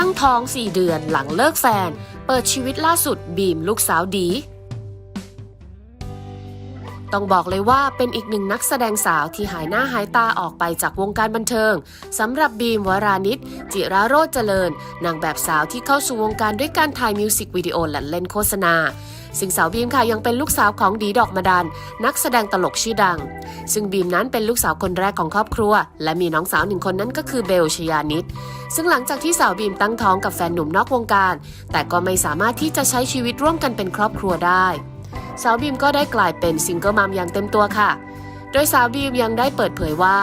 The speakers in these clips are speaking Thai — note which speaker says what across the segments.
Speaker 1: ั้งท้อง 4 เดือนหลังเลิกแฟน เปิดชีวิตล่าสุดบีมลูกสาวดี ต้องบอกเลยว่าเป็นอีกหนึ่งนักแสดงสาวที่หายหน้าหายตาออกไปจากวงการบันเทิงสำหรับบีมวรานิชจิราโรจน์เจริญ นางแบบสาวที่เข้าสู่วงการด้วยการถ่ายมิวสิกวิดีโอและเล่นโฆษณา ซึ่งสาวบีมค่ะยังเป็นลูกสาวของดีดอกมาดันนักแสดงตลกชื่อดัง ซึ่งบีมนั้นเป็นลูกสาวคนแรกของครอบครัว และมีน้องสาวหนึ่งคนนั้นก็คือเบลชยานิดซึ่งหลังจากที่สาวบีมตั้งท้องกับแฟนหนุ่มนอกวงการ แต่ก็ไม่สามารถที่จะใช้ชีวิตร่วมกันเป็นครอบครัวได้ สาวบีมก็ได้กลายเป็นซิงเกิลมัมอย่างเต็มตัวค่ะ โดยสาวบีมยังได้เปิดเผยว่า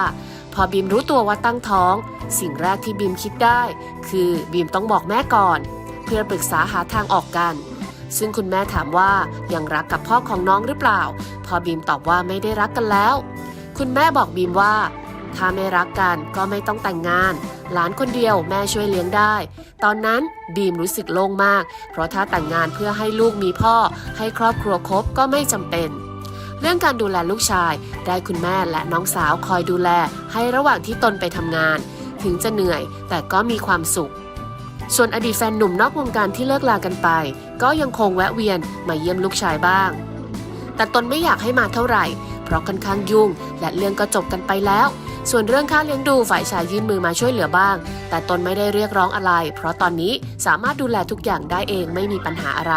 Speaker 1: พอบีมรู้ตัวว่าตั้งท้อง สิ่งแรกที่บีมคิดได้ คือบีมต้องบอกแม่ก่อน เพื่อปรึกษาหาทางออกกัน ซึ่งคุณแม่ถามว่ายังรักกับพ่อของน้องหรือเปล่า พอบีมตอบว่าไม่ได้รักกันแล้ว คุณแม่บอกบีมว่า ถ้าไม่รักกันก็ไม่ต้องแต่งงาน หลานคนเดียวแม่ช่วยเลี้ยงได้ ตอนนั้นบีมรู้สึกโล่งมาก เพราะถ้าแต่งงานเพื่อให้ลูกมีพ่อ ให้ครอบครัวครบก็ไม่จำเป็นเรื่องการดูแลลูกชาย ได้คุณแม่และน้องสาวคอยดูแล ให้ระหว่างที่ตนไปทำงาน ถึงจะเหนื่อยแต่ก็มีความสุข ส่วนอดีตแฟนหนุ่มนอกวงการที่เลิกลากันไป ก็ยังคงแวะเวียนมาเยี่ยมลูกชายบ้าง แต่ตนไม่อยากให้มาเท่าไหร่ เพราะค่อนข้างยุ่ง และเรื่องก็จบกันไปแล้ว ส่วนเรื่องค่าเลี้ยงดูฝ่ายชายยื่นมือมาช่วยเหลือบ้าง แต่ตนไม่ได้เรียกร้องอะไร เพราะตอนนี้สามารถดูแลทุกอย่างได้เองไม่มีปัญหาอะไร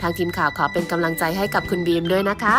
Speaker 1: ทางทีมข่าวขอเป็นกำลังใจให้กับคุณบีมด้วยนะคะ